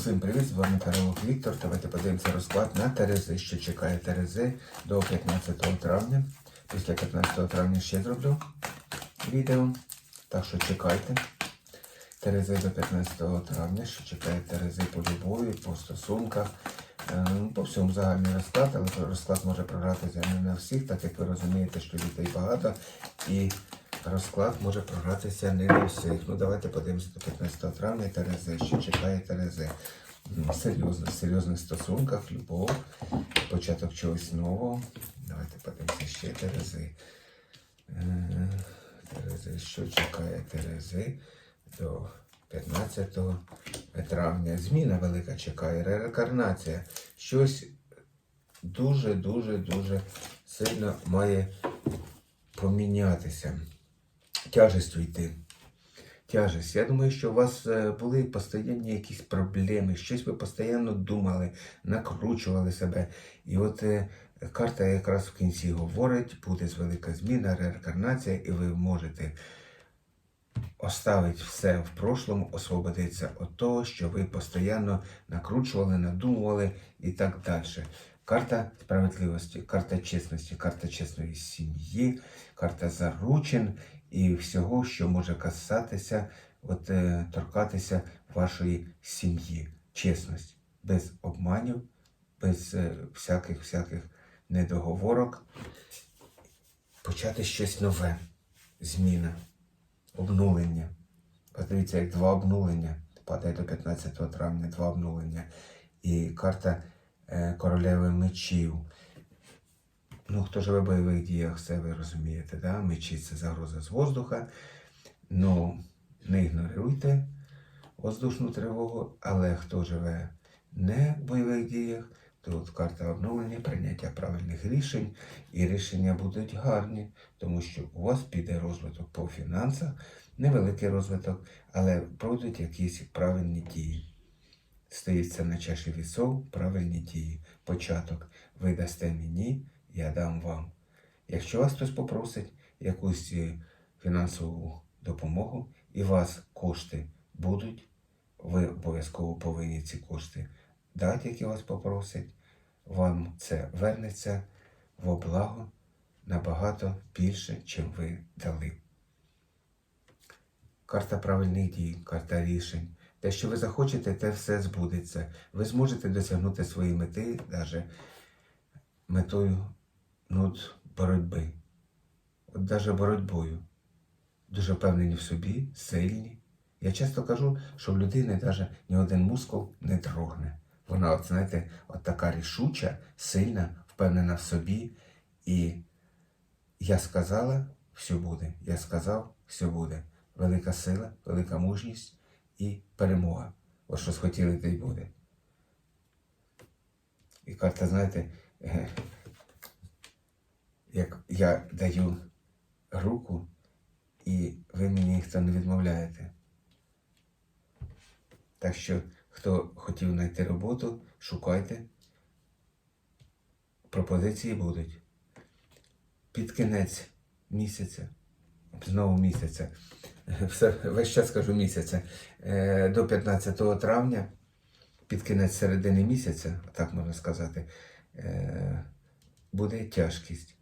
Усім привіт, з вами Каролок Віктор. Давайте подивимося розклад на Терези, що чекає Терези до 15 травня. Після 15 травня ще зроблю відео. Так що чекайте. Терези до 15 травня, що чекає Терези по любові, по стосунках. Е, ну, По всьому загальний розклад, але розклад може програтися не на всіх, так як ви розумієте, що дітей багато. І розклад може програтися не на всіх. Ну давайте подивимося до 15 травня Терези, що чекає Терези. Серйозно, в серйозних стосунках, любов, початок чогось нового. Давайте подивимося ще Терези. Е, Терези, що чекає Терези до 15 травня. Зміна велика чекає, реінкарнація. Щось дуже-дуже дуже сильно має помінятися. Тяжесть уйти. Тяжесть. Я думаю, що у вас е, були постійні якісь проблеми, щось ви постійно думали, накручували себе. І от е, карта якраз в кінці говорить, буде велика зміна, реінкарнація, і ви можете оставити все в прошлому, освободитися від того, що ви постійно накручували, надумували і так далі. Карта справедливості, карта чесності, карта чесної сім'ї, карта заручин і всього, що може касатися, от, е, торкатися вашої сім'ї. Чесність, без обманів, без е, всяких всяких недоговорок. Почати щось нове, зміна, обнулення. Подивіться, як два обнулення. Падає до 15 травня, два обнулення. І карта е, королеви мечів. Ну, хто живе в бойових діях, все ви розумієте, да? мечі це загроза з воздуха. Ну, не ігноруйте воздушну тривогу, але хто живе не в бойових діях, то от карта обновлення, прийняття правильних рішень, і рішення будуть гарні, тому що у вас піде розвиток по фінансах, невеликий розвиток, але пройдуть якісь правильні дії. Стоїться на чаші вісов правильні дії. Початок. Ви дасте мені, я дам вам. Якщо вас хтось попросить якусь е, фінансову допомогу і вас кошти будуть, ви обов'язково повинні ці кошти дати, які вас попросять. Вам це вернеться в облаго набагато більше, чим ви дали. Карта правильних дій, карта рішень. Те, що ви захочете, те все збудеться. Ви зможете досягнути свої мети, навіть метою ну, от, боротьби. От навіть боротьбою. Дуже впевнені в собі, сильні. Я часто кажу, що в людини навіть ні один мускул не дрогне. Вона, от, знаєте, от така рішуча, сильна, впевнена в собі. І я сказала, все буде. Я сказав, все буде. Велика сила, велика мужність і перемога. От що схотіли, те й буде. І карта, знаєте, е, я даю руку, і ви мені ніхто не відмовляєте. Так що, хто хотів знайти роботу, шукайте. Пропозиції будуть. Під кінець місяця, знову місяця, все, весь час кажу місяця, е, до 15 травня, під кінець середини місяця, так можна сказати, е, буде тяжкість.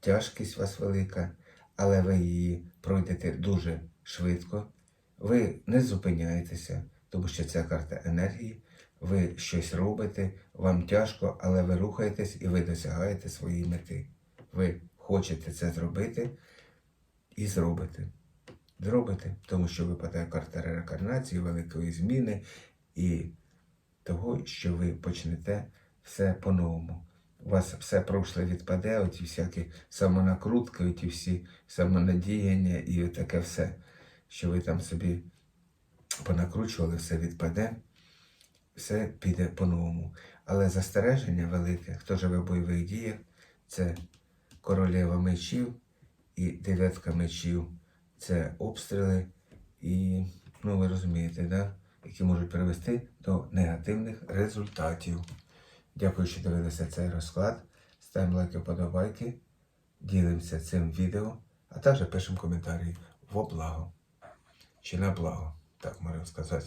Тяжкість у вас велика, але ви її пройдете дуже швидко. Ви не зупиняєтеся, тому що це карта енергії. Ви щось робите, вам тяжко, але ви рухаєтесь і ви досягаєте своєї мети. Ви хочете це зробити і зробите. Зробите, тому що випадає карта реінкарнації, великої зміни і того, що ви почнете все по-новому. У вас все прошле відпаде, оті всякі самонакрутки, оті всі самонадіяння і таке все, що ви там собі понакручували, все відпаде, все піде по-новому. Але застереження велике, хто живе в бойових діях, це королева мечів і дев'ятка мечів. Це обстріли і, ну ви розумієте, да? які можуть привести до негативних результатів. Дякую, що дивилися цей розклад. Ставимо лайки, вподобайки, ділимося цим відео, а також пишемо коментарі во благо чи на благо, так можна сказати.